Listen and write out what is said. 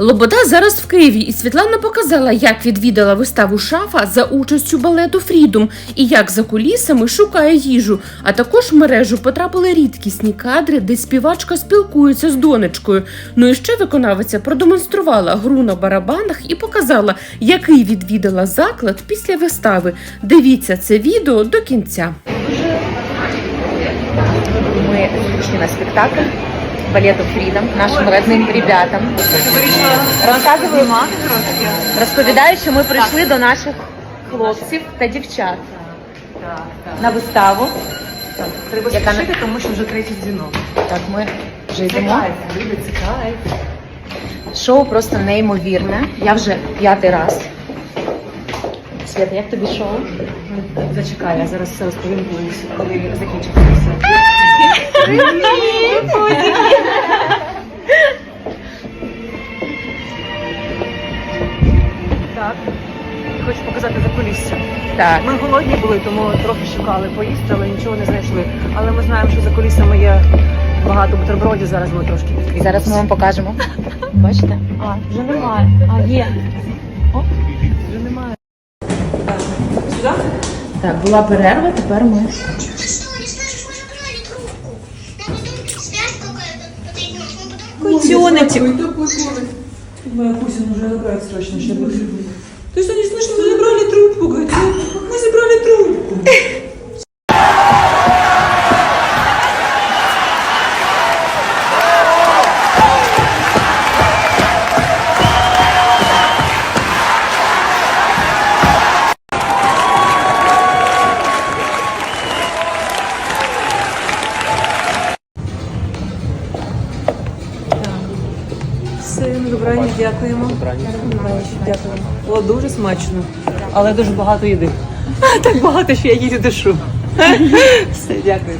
Лобода зараз в Києві, і Світлана показала, як відвідала виставу шафа за участю балету Фрідом і як за кулісами шукає їжу. А також в мережу потрапили рідкісні кадри, де співачка спілкується з донечкою. Ну і ще виконавиця продемонструвала гру на барабанах і показала, який відвідала заклад після вистави. Дивіться це відео до кінця. Пришли на спектакль балету Фрідом нашим родним ребятам. Розказую, розповідаю, що ми прийшли до наших хлопців та дівчат на виставу. Треба Яка спішити, тому що вже третій дзвінок. Так, ми вже йдемо. Шоу просто неймовірне. Я вже п'ятий раз. Свята, як тобі шоу? Зачекай, я зараз все розповім, коли закінчиться все. Так. Хочу показати закулісся. Так. Ми голодні були, тому трохи шукали поїсти, але нічого не знайшли. Але ми знаємо, що за кулісами є багато бутербродів. Зараз ми трошки І зараз ми вам покажемо. Бачите? А, вже немає. А, є. О, вже немає. Так, була перерва, тепер ми. Котеночек. Моя Кузина уже играет срочно, что будет. То есть они слышно, мы забрали трубку, говорят, мы Все, на добраніч, дякуємо. Дякуємо. Було дуже смачно, але дуже багато їди. Так багато, що я їду дишу. Все, дякую.